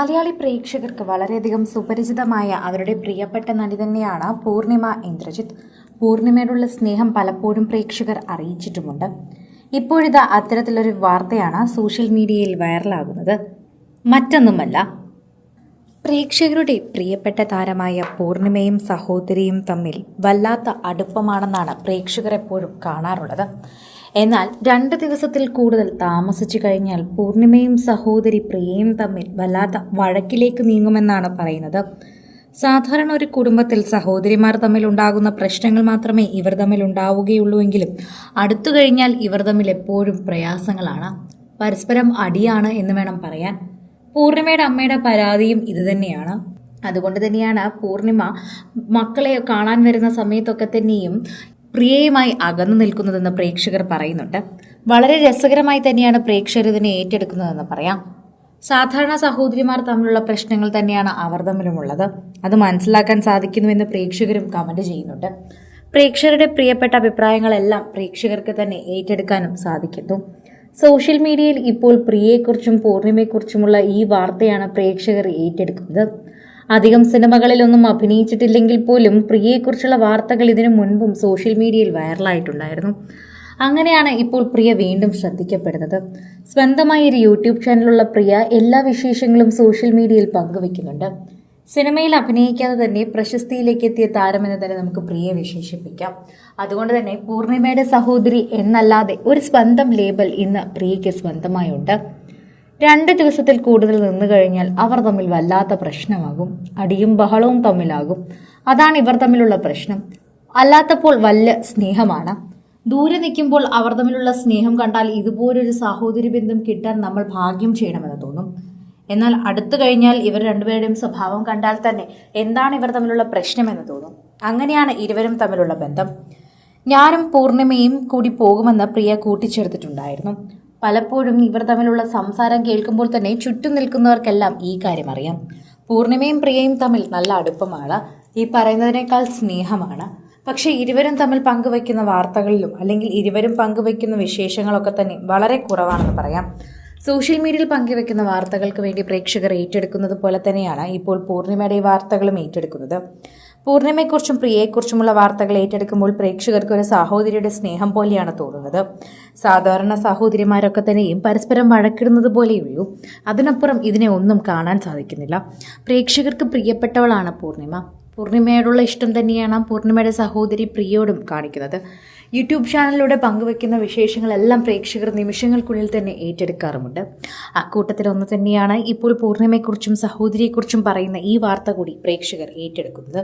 മലയാളി പ്രേക്ഷകർക്ക് വളരെയധികം സുപരിചിതമായ അവരുടെ പ്രിയപ്പെട്ട നടി തന്നെയാണ് പൂർണിമ ഇന്ദ്രജിത്ത്. പൂർണിമയോടുള്ള സ്നേഹം പലപ്പോഴും പ്രേക്ഷകർ അറിയിച്ചിട്ടുമുണ്ട്. ഇപ്പോഴിതാ അത്തരത്തിലൊരു വാർത്തയാണ് സോഷ്യൽ മീഡിയയിൽ വൈറലാകുന്നത്. മറ്റൊന്നുമല്ല പ്രേക്ഷകരുടെ പ്രിയപ്പെട്ട താരമായ പൂർണിമയും സഹോദരിയും തമ്മിൽ വല്ലാത്ത അടുപ്പമാണെന്നാണ് പ്രേക്ഷകർ എപ്പോഴും കാണാറുള്ളത്. എന്നാൽ രണ്ട് ദിവസത്തിൽ കൂടുതൽ താമസിച്ചു കഴിഞ്ഞാൽ പൂർണിമയും സഹോദരി പ്രിയയും തമ്മിൽ വല്ലാത്ത വഴക്കിലേക്ക് നീങ്ങുമെന്നാണ് പറയുന്നത്. സാധാരണ ഒരു കുടുംബത്തിൽ സഹോദരിമാർ തമ്മിൽ ഉണ്ടാകുന്ന പ്രശ്നങ്ങൾ മാത്രമേ ഇവർ തമ്മിൽ ഉണ്ടാവുകയുള്ളൂവെങ്കിലും അടുത്തു കഴിഞ്ഞാൽ ഇവർ തമ്മിൽ എപ്പോഴും പ്രയാസങ്ങളാണ്. പരസ്പരം അടിയാണ് എന്ന് വേണം പറയാൻ. പൂർണിമയുടെ അമ്മയുടെ പരാതിയും ഇതുതന്നെയാണ് അതുകൊണ്ട് തന്നെയാണ് പൂർണിമ മക്കളെ കാണാൻ വരുന്ന സമയത്തൊക്കെ തന്നെയും പ്രിയയുമായി അകന്നു നിൽക്കുന്നതെന്ന് പ്രേക്ഷകർ പറയുന്നുണ്ട്. വളരെ രസകരമായി തന്നെയാണ് പ്രേക്ഷകർ ഇതിനെ ഏറ്റെടുക്കുന്നതെന്ന് പറയാം. സാധാരണ സഹോദരിമാർ തമ്മിലുള്ള പ്രശ്നങ്ങൾ തന്നെയാണ് അവർ തമ്മിലുമുള്ളത്. അത് മനസ്സിലാക്കാൻ സാധിക്കുന്നുവെന്ന് പ്രേക്ഷകരും കമന്റ് ചെയ്യുന്നുണ്ട്. പ്രേക്ഷകരുടെ പ്രിയപ്പെട്ട അഭിപ്രായങ്ങളെല്ലാം പ്രേക്ഷകർക്ക് തന്നെ ഏറ്റെടുക്കാനും സാധിക്കുന്നു. സോഷ്യൽ മീഡിയയിൽ ഇപ്പോൾ പ്രിയയെക്കുറിച്ചും പൂർണിമയെക്കുറിച്ചുമുള്ള ഈ വാർത്തയാണ് പ്രേക്ഷകർ ഏറ്റെടുക്കുന്നത്. അധികം സിനിമകളിലൊന്നും അഭിനയിച്ചിട്ടില്ലെങ്കിൽ പോലും പ്രിയയെക്കുറിച്ചുള്ള വാർത്തകൾ ഇതിനു മുൻപും സോഷ്യൽ മീഡിയയിൽ വൈറലായിട്ടുണ്ടായിരുന്നു. അങ്ങനെയാണ് ഇപ്പോൾ പ്രിയ വീണ്ടും ശ്രദ്ധിക്കപ്പെടുന്നത്. സ്വന്തമായി ഒരു യൂട്യൂബ് ചാനലുള്ള പ്രിയ എല്ലാ വിശേഷങ്ങളും സോഷ്യൽ മീഡിയയിൽ പങ്കുവെക്കുന്നുണ്ട്. സിനിമയിൽ അഭിനയിക്കാതെ തന്നെ പ്രശസ്തിയിലേക്ക് എത്തിയ താരമെന്ന് തന്നെ നമുക്ക് പ്രിയെ വിശേഷിപ്പിക്കാം. അതുകൊണ്ട് തന്നെ പൂർണിമയുടെ സഹോദരി എന്നല്ലാതെ ഒരു സ്വന്തം ലേബൽ ഇന്ന് പ്രിയയ്ക്ക് സ്വന്തമായുണ്ട്. രണ്ട് ദിവസത്തിൽ കൂടുതൽ നിന്നു കഴിഞ്ഞാൽ അവർ തമ്മിൽ വല്ലാത്ത പ്രശ്നമാകും. അടിയും ബഹളവും തമ്മിലാകും. അതാണ് ഇവർ തമ്മിലുള്ള പ്രശ്നം. അല്ലാത്തപ്പോൾ വല്ല സ്നേഹമാണ്. ദൂരെ നിൽക്കുമ്പോൾ അവർ തമ്മിലുള്ള സ്നേഹം കണ്ടാൽ ഇതുപോലൊരു സഹോദരി ബന്ധം കിട്ടാൻ നമ്മൾ ഭാഗ്യം ചെയ്യണമെന്ന് തോന്നും. എന്നാൽ അടുത്തു കഴിഞ്ഞാൽ ഇവർ രണ്ടുപേരുടെയും സ്വഭാവം കണ്ടാൽ തന്നെ എന്താണ് ഇവർ തമ്മിലുള്ള പ്രശ്നമെന്ന് തോന്നും. അങ്ങനെയാണ് ഇരുവരും തമ്മിലുള്ള ബന്ധം. ഞാനും പൂർണിമയും കൂടി പോകുമെന്ന് പ്രിയ കൂട്ടിച്ചേർത്തിട്ടുണ്ടായിരുന്നു. പലപ്പോഴും ഇവർ തമ്മിലുള്ള സംസാരം കേൾക്കുമ്പോൾ തന്നെ ചുറ്റും നിൽക്കുന്നവർക്കെല്ലാം ഈ കാര്യം അറിയാം. പൂർണിമയും പ്രിയയും തമ്മിൽ നല്ല അടുപ്പമാണ്. ഈ പറയുന്നതിനേക്കാൾ സ്നേഹമാണ്. പക്ഷേ ഇരുവരും തമ്മിൽ പങ്കുവയ്ക്കുന്ന വാർത്തകളിലും അല്ലെങ്കിൽ ഇരുവരും പങ്കുവയ്ക്കുന്ന വിശേഷങ്ങളൊക്കെ തന്നെ വളരെ കുറവാണെന്ന് പറയാം. സോഷ്യൽ മീഡിയയിൽ പങ്കുവെക്കുന്ന വാർത്തകൾക്ക് വേണ്ടി പ്രേക്ഷകർ ഏറ്റെടുക്കുന്നത് പോലെ തന്നെയാണ് ഇപ്പോൾ പൂർണിമയുടെ വാർത്തകളും ഏറ്റെടുക്കുന്നത്. പൂർണിമയെക്കുറിച്ചും പ്രിയയെക്കുറിച്ചുമുള്ള വാർത്തകൾ ഏറ്റെടുക്കുമ്പോൾ പ്രേക്ഷകർക്ക് ഒരു സഹോദരിയുടെ സ്നേഹം പോലെയാണ് തോന്നുന്നത്. സാധാരണ സഹോദരിമാരൊക്കെ തന്നെയും പരസ്പരം വഴക്കിടുന്നത് പോലെയുള്ളൂ. അതിനപ്പുറം ഇതിനെ ഒന്നും കാണാൻ സാധിക്കുന്നില്ല. പ്രേക്ഷകർക്ക് പ്രിയപ്പെട്ടവളാണ് പൂർണിമ. പൂർണിമയോടുള്ള ഇഷ്ടം തന്നെയാണ് പൂർണിമയുടെ സഹോദരി പ്രിയയോടും കാണിക്കുന്നത്. യൂട്യൂബ് ചാനലിലൂടെ പങ്കുവെക്കുന്ന വിശേഷങ്ങളെല്ലാം പ്രേക്ഷകർ നിമിഷങ്ങൾക്കുള്ളിൽ തന്നെ ഏറ്റെടുക്കാറുമുണ്ട്. അക്കൂട്ടത്തിൽ ഒന്ന് തന്നെയാണ് ഇപ്പോൾ പൂർണിമയെക്കുറിച്ചും സഹോദരിയെക്കുറിച്ചും പറയുന്ന ഈ വാർത്ത കൂടി പ്രേക്ഷകർ ഏറ്റെടുക്കുന്നത്.